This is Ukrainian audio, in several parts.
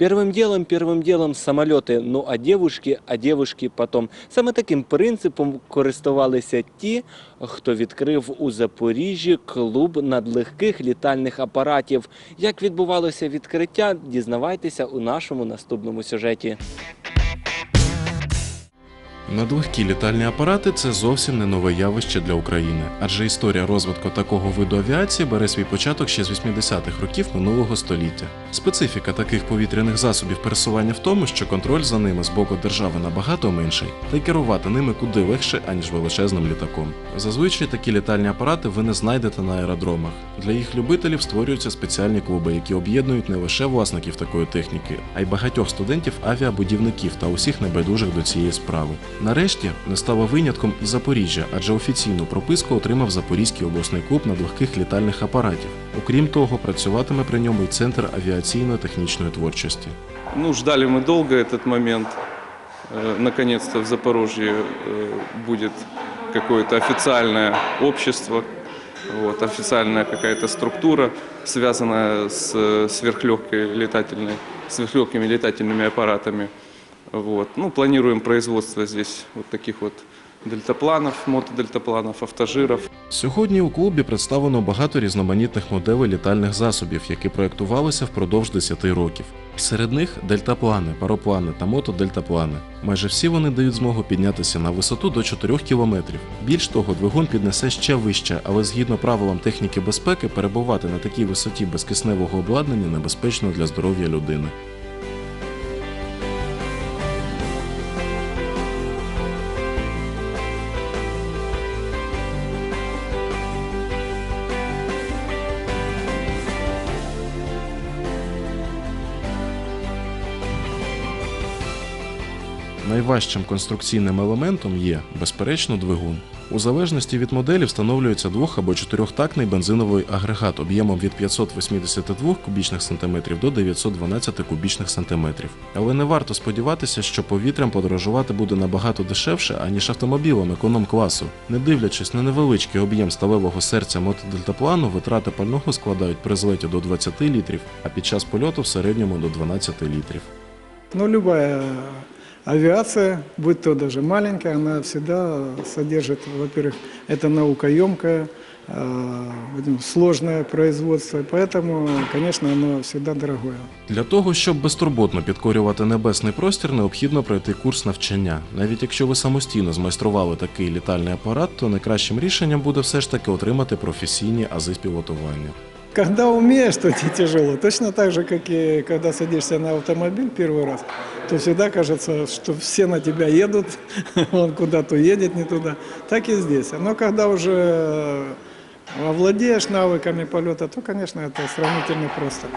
Первым делом, первым делом самоліти, ну а девушки, а девушки потом. Саме таким принципом користувалися ті, хто відкрив у Запоріжжі клуб надлегких літальних апаратів. Як відбувалося відкриття, дізнавайтеся у нашому наступному сюжеті. Надлегкі літальні апарати це зовсім не нове явище для України, адже історія розвитку такого виду авіації бере свій початок ще з 80-х років минулого століття. Специфіка таких повітряних засобів пересування в тому, що контроль за ними з боку держави набагато менший, та й керувати ними куди легше, аніж величезним літаком. Зазвичай такі літальні апарати ви не знайдете на аеродромах. Для їх любителів створюються спеціальні клуби, які об'єднують не лише власників такої техніки, а й багатьох студентів авіабудівників та усіх небайдужих до цієї справи. Нарешті не стало винятком і Запоріжжя, адже офіційну прописку отримав Запорізький обласний клуб надлегких літальних апаратів. Окрім того, працюватиме при ньому й центр авіаційно-технічної творчості. Ну, ждали мы долго этот момент. Э, Наконец-то в Запорожье э, будет какое-то официальное общество, вот, официальная какая-то структура, связанная с э, сверхлегкой летательной, сверхлегкими летательными аппаратами. Вот. Ну, планируем производство здесь вот таких вот дельтапланов, мотодельтапланов, автожиров. Сьогодні у клубі представлено багато різноманітних моделей літальних засобів, які проєктувалися впродовж 10 років. Серед них дельтаплани, пароплани та мотодельтаплани. Майже всі вони дають змогу піднятися на висоту до 4 кілометрів. Більш того, двигун піднесе ще вище, але згідно правилам техніки безпеки, перебувати на такій висоті без кисневого обладнання небезпечно для здоров'я людини. Найважчим конструкційним елементом є, безперечно, двигун. У залежності від моделі встановлюється двох- або чотирьохтактний бензиновий агрегат об'ємом від 582 кубічних сантиметрів до 912 кубічних сантиметрів. Але не варто сподіватися, що повітрям подорожувати буде набагато дешевше, аніж автомобілем економ-класу. Не дивлячись на невеличкий об'єм сталевого серця мотодельтаплану, витрати пального складають при злеті до 20 літрів, а під час польоту в середньому до 12 літрів. Но любая авиация, будь то даже маленькая, она всегда содержит, во-первых, это наукоемкое, э, будем, сложное производство, и поэтому, конечно, оно всегда дорогое. Для того, щоб безтурботно підкорювати небесний простір, необхідно пройти курс навчання. Навіть якщо ви самостійно змайстрували такий літальний апарат, то найкращим рішенням буде все ж таки отримати професійні ази з пілотування. Когда умеешь, то тебе тяжело. Точно так же, как и когда садишься на автомобиль первый раз, то всегда кажется, что все на тебя едут, он куда-то едет не туда. Так и здесь. Но когда уже овладеешь навыками полета, то, конечно, это сравнительно просто.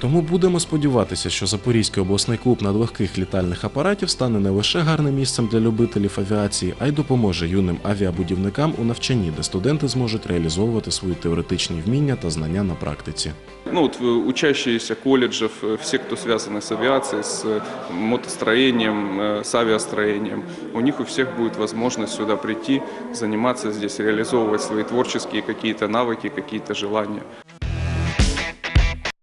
Тому будемо сподіватися, що Запорізький обласний клуб надлегких літальних апаратів стане не лише гарним місцем для любителів авіації, а й допоможе юним авіабудівникам у навчанні, де студенти зможуть реалізовувати свої теоретичні вміння та знання на практиці. Ну, вот э, учащиеся колледжев, э, все, кто связаны с авиацией, с э, мотостроением, э, с авиастроением, у них у всех будет возможность сюда прийти, заниматься здесь, реализовывать свои творческие какие-то навыки, какие-то желания.